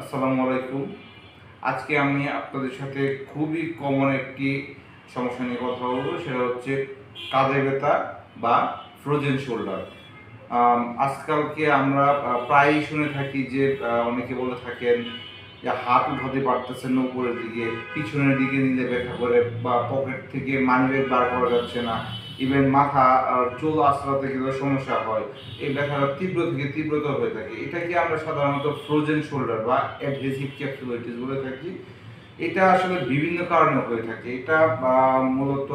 আসসালামু আলাইকুম। আজকে আমি আপনাদের সাথে খুবই কমন একটি সমস্যা নিয়ে কথা বলব, সেটা হচ্ছে কাঁধে ব্যথা বা ফ্রোজেন শোল্ডার আজকালকে আমরা প্রায়ই শুনে থাকি যে অনেকে বলে থাকেন, যে হাত উঠাতে পারতেছেন না উপরের দিকে, পিছনের দিকে নিলে ব্যথা করে বা পকেট থেকে মানিব্যাগ বার করা যাচ্ছে না। ইভেন মাথা চুল আশ্রাতে গেলে সমস্যা হয়। এই ব্যথাটা তীব্র থেকে তীব্রতর হয়ে থাকে। এটাকে আমরা সাধারণত ফ্রোজেন শোল্ডার বা অ্যাডহেসিভ ক্যাপসুলাইটিস বলে থাকি? এটা আসলে বিভিন্ন কারণে হয়ে থাকে। এটা মূলত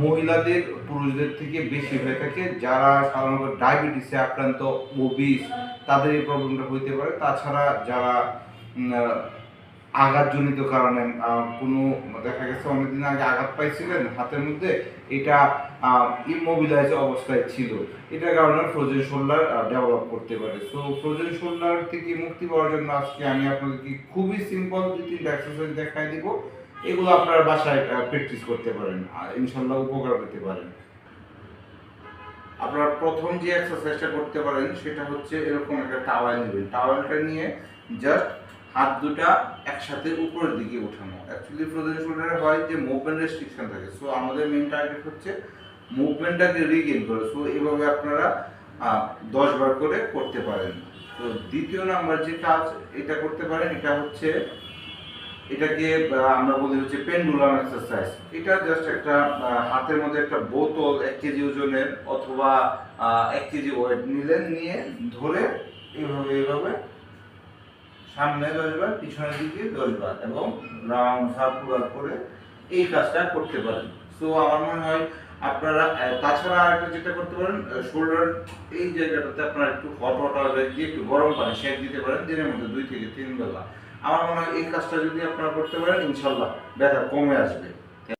মহিলাদের, পুরুষদের থেকে বেশি হয়ে থাকে। যারা সাধারণত ডায়াবেটিসে আক্রান্ত ওবিস তাদের এই প্রবলেমটা হইতে পারে। তাছাড়া যারা আঘাতজনিত কারণে কোনো দেখা গেছে অনেকদিন আগে আঘাত পাইছিলেন হাতের মধ্যে, এটা ইমোবিলাইজ অবস্থায় ছিল। এটার কারণে ফ্রোজেন শোল্ডার ডেভেলপ করতে পারে। সো ফ্রোজেন শোল্ডার থেকে মুক্তি পাওয়ার জন্য আজকে আমি আপনাদেরকে খুবই সিম্পল দুই তিনটা এক্সারসাইজ দেখাই দিব। এগুলো আপনারা বাসায় প্র্যাকটিস করতে পারেন ইনশাল্লাহ উপকার পেতে পারেন। আপনারা প্রথম যে এক্সারসাইজটা করতে পারেন, সেটা হচ্ছে এরকম একটা টাওয়াল নেবেন। টাওয়ালটা নিয়ে জাস্ট হাত দুটা একসাথে উপরের দিকে উঠানো অ্যাকচুয়ালি ফ্রোজেন শোল্ডারে হয় যে মুভমেন্ট রেস্ট্রিকশন থাকে। সো আমাদের মেন টার্গেট হচ্ছে মুভমেন্টটাকে রিগেন করে। সো এভাবে আপনারা দশ বার করে করতে পারেন। তো দ্বিতীয় নাম্বার যে কাজ এটা করতে পারেন, এটা হচ্ছে, এটাকে আমরা বলি হচ্ছে পেন্ডুলাম এক্সারসাইজ এটা জাস্ট একটা হাতের মধ্যে একটা বোতল এক কেজি ওজনের অথবা এক কেজি ওয়েট নিলেন, নিয়ে ধরে এইভাবে এইভাবে সামনে দশবার, পিছনের দিকে দশবার এবং রাউন্ড সার্কুলার করে এই কাজটা করতে পারেন। সো আমার মনে হয় আপনারা তাছাড়া আরেকটা যেটা করতে পারেন শোল্ডার এই জায়গাটাতে আপনারা একটু হট ওয়াটার দিয়ে একটু গরম পানি সেঁক দিতে পারেন দিনের মধ্যে দুই থেকে তিন বেলা। আমার মনে হয় এই কাজটা যদি আপনারা করতে পারেন, ইনশাল্লাহ ব্যথা কমে আসবে।